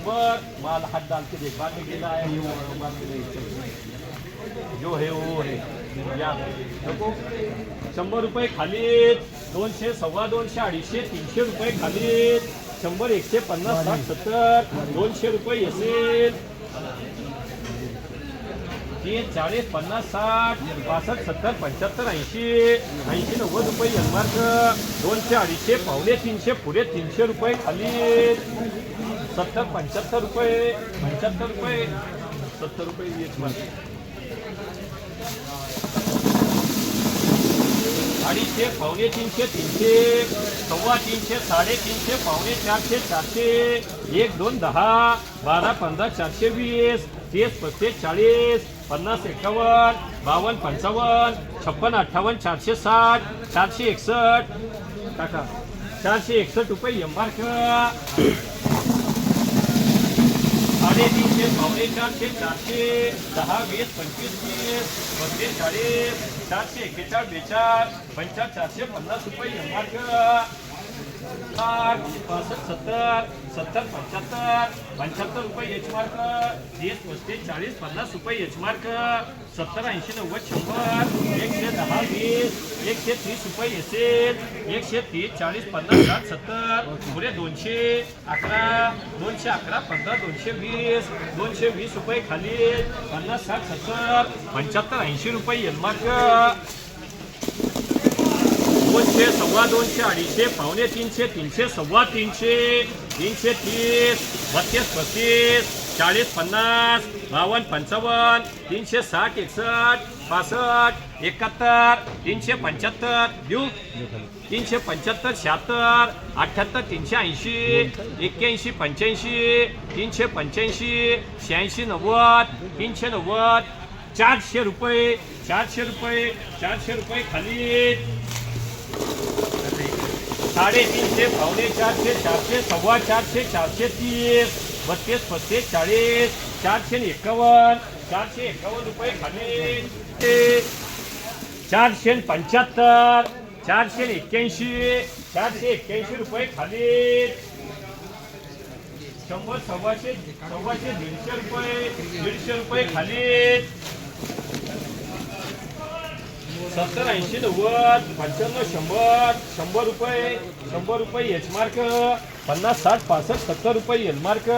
शंभर. माल हात डाल के देख में गेला है ये वो. जो है वो है. या. नको. शंभर रुपये खालीत. दोनशे सव्वा दोनशे अडीचशे तीनशे रुपये खालीत. शंभर एकशे पन्नास साठ सत्तर दोनशे रुपये असेल तीन चाळीस पन्नास साठ पासष्ट सत्तर पंच्याहत्तर ऐंशी ऐंशी नव्वद रुपये यनमार्क दोनशे अडीचशे पावणे तीनशे पुढे तीनशे रुपये खाली सत्तर पंच्याहत्तर रुपये पंच्याहत्तर रुपये सत्तर रुपये यशमार्क अडीचशे पावणे तीनशे तीनशे सव्वा तीनशे साडेतीनशे पावणे चारशे चारशे एक दोन दहा बारा पंधरा चारशे वीस तीस पस्तीस चाळीस पन्नास एकावन्न बावन्न पंचावन्न छप्पन अठ्ठावन्न चारशे साठ चारशे एकसष्ट. टाका. चारशे एकसष्ट रुपये एंबार्क साडेतीनशे पावणे चारशे चारशे दहा वीस पंचवीस तीस पस्तीस चाळीस चारशे एक्केचाळ बेचाळ पंचाळ चारशे पन्नास रुपये एंबार्क साठ पासष्ट सत्तर सत्तर पंच्याहत्तर पंच्याहत्तर रुपये एच मार्क तीस पस्तीस चाळीस पन्नास रुपये एच मार्क सत्तर ऐंशी नव्वद शंभर एकशे दहा वीस एकशे तीस रुपये एसेल एकशे तीस चाळीस पन्नास साठ सत्तर पुढे दोनशे अकरा दोनशे अकरा पंधरा दोनशे वीस दोनशे वीस रुपये खाली पन्नास साठ सत्तर पंच्याहत्तर ऐंशी रुपये एलमार्क दोनशे सव्वा दोनशे अडीचशे पावणे तीनशे तीनशे सव्वा तीनशे तीनशे तीस बत्तीस पस्तीस चाळीस पन्नास बावन्न पंचावन्न तीनशे साठ एकसष्ट पासष्ट एकाहत्तर तीनशे पंच्याहत्तर देऊ. तीनशे पंच्याहत्तर शहात्तर अठ्ठ्याहत्तर तीनशे ऐंशी एक्क्याऐंशी पंच्याऐंशी तीनशे पंच्याऐंशी शहाऐंशी नव्वद तीनशे नव्वद चारशे रुपये चारशे रुपये चारशे रुपये खाली. साडेतीनशे पावणे चारशे चारशे सव्वा चारशे चारशे तीस बत्तीस पस्तीस चाळीस चारशे एक्कावन्न एकावन्न चारशे एकावन्न रुपये खाली. चारशे पंच्याहत्तर चारशे एक्क्याऐंशी चारशे एक्क्याऐंशी रुपये खाली. शंभर सव्वाशे सव्वाशे दीडशे रुपये दीडशे रुपये खाली. सत्तर ऐंशी नव्वद पंच्याण्णव शंभर शंभर रुपये शंभर रुपये एच मार्क पन्नास साठ पासष्ट सत्तर रुपये एल मार्क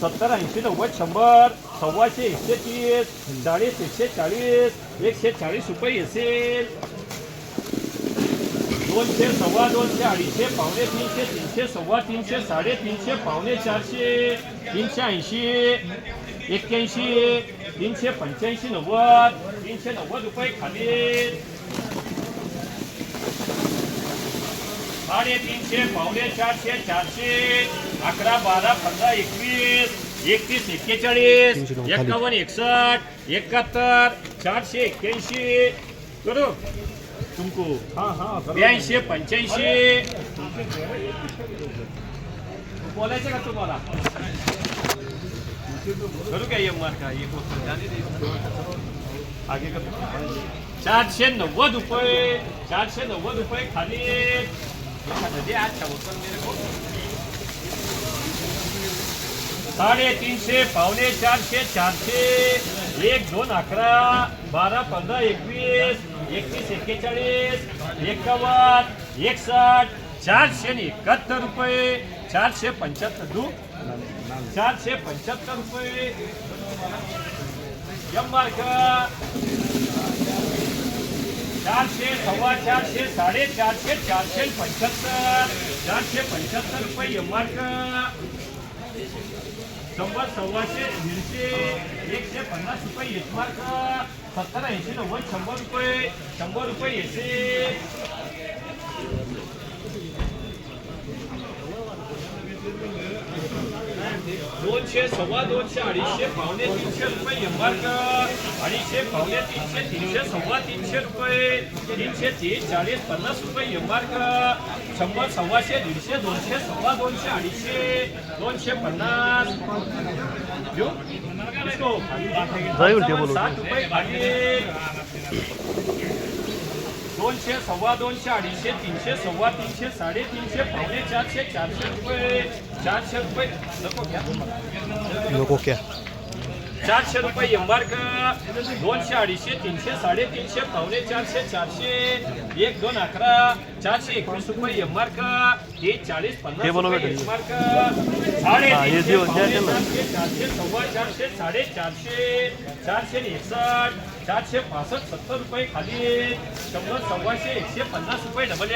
सत्तर ऐंशी नव्वद शंभर सव्वाशे एकशे तीस चाळीस एकशे चाळीस एकशे चाळीस रुपये असेल दोनशे सव्वा दोनशे अडीचशे पावणे तीनशे तीनशे सव्वा तीनशे साडेतीनशे पावणे चारशे तीनशे ऐंशी एक्क्याऐंशी तीनशे पंच्याऐंशी नव्वद तीनशे नव्वद रुपये खाली साडेतीनशे पावणे चारशे चारशे अकरा बारा पंधरा एकवीस एकतीस एक्केचाळीस एकावन्न एकसष्ट एकाहत्तर चारशे एक्क्याऐंशी करू तुमको हाँ हाँ ब्याऐंशी पंच्याऐंशी बोलायचं का तुम्हाला? करू काय एम मार्क? एक चारशे नव्वद रुपये चारशे नव्वद रुपये खाली। दे आज मेरे को। साडेतीनशे पावणे चारशे चारशे एक दोन अकरा बारा पंधरा एकवीस एकतीस एक्केचाळीस एकावन्न एकसाठ चारशे एकाहत्तर रुपये चारशे पंच्याहत्तर दू। चारशे पंच्याहत्तर रुपये। यम चारशे सव्वा चारशे साडेचारशे चारशे पंच्याहत्तर. चारशे पंच्याहत्तर रुपये यम शंभर सव्वाशे दीडशे एकशे पन्नास रुपये एक सत्तर ऐंशी नव्वद शंभर रुपये शंभर रुपये येते. दोनशे सव्वा दोनशे अडीचशे पावणे तीनशे रुपये एंबार्क अडीचशे पावणे तीनशे तीनशे सव्वा तीनशे रुपये. तीनशे तीस चाळीस पन्नास रुपये एंबार्क शंभर सव्वाशे दीडशे दोनशे सव्वा दोनशे अडीचशे दोनशे पन्नास. साठ रुपये खाली दोनशे सव्वा दोनशे अडीचशे तीनशे सव्वा तीनशे साडेतीनशे पावणे चारशे चारशे रुपये चारशे रुपये. नको घ्या. नको घ्या. चारशे रुपये एंबार्क दोनशे अडीचशे तीनशे साडेतीनशे पावणे चारशे चारशे एक दोन अकरा चारशे एकवीस रुपये एंबार्क हे चाळीस पन्नास रुपये का? एंबार्क हे साडेतीनशे पावणे. चारशे सव्वा चारशे साडेचारशे चारशे एकसष्ट चारशे पासष्ट सत्तर रुपये खाली शंभर सव्वाशे एकशे पन्नास रुपये डबल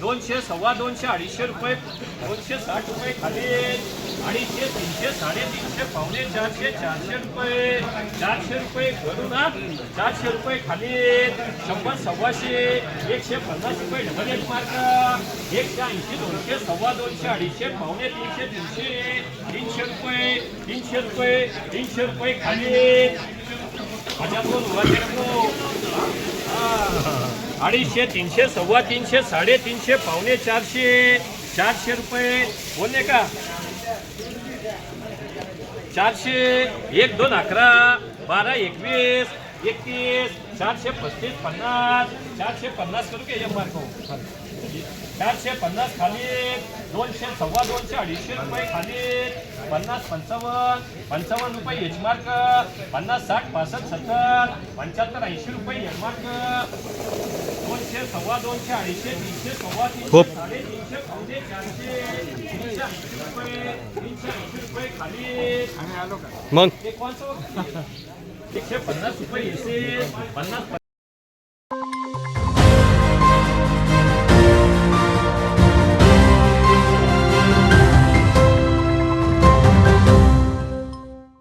दोनशे सव्वा दोनशे अडीचशे रुपये दोनशे साठ रुपये खाली अडीचशे तीनशे साडेतीनशे पावणे चारशे चारशे रुपये चारशे रुपये करू ना चारशे रुपये खाली शंभर सव्वाशे एकशे पन्नास रुपये डबल एक मार्क एकशे ऐंशी दोनशे सव्वा दोनशे अडीचशे पावणे तीनशे तीनशे तीनशे रुपये तीनशे रुपये तीनशे रुपये खाली. माझ्या दोन उभा अडीचशे तीनशे सव्वा तीनशे साडेतीनशे पावणे चारशे चारशे रुपये. बोलले का? चारशे एक दोन अकरा बारा एकवीस एकतीस चारशे पस्तीस पन्नास चारशे पन्नास करू का मार्क चारशे पन्नास खाली दोनशे सव्वा दोनशे अडीचशे रुपये खाली. पन्नास पंचावन्न पंचावन्न रुपये एच मार्क. पन्नास साठ पासष्ट सत्तर पंच्याहत्तर ऐंशी रुपये एच मार्क. दोनशे सव्वा दोनशे अडीचशे तीनशे सव्वा तीनशे. साडेतीनशे पावणे चारशे तीनशे ऐंशी रुपये तीनशे ऐंशी रुपये खाली. मग? हे कोणचं एकशे पन्नास रुपये एसे पन्नास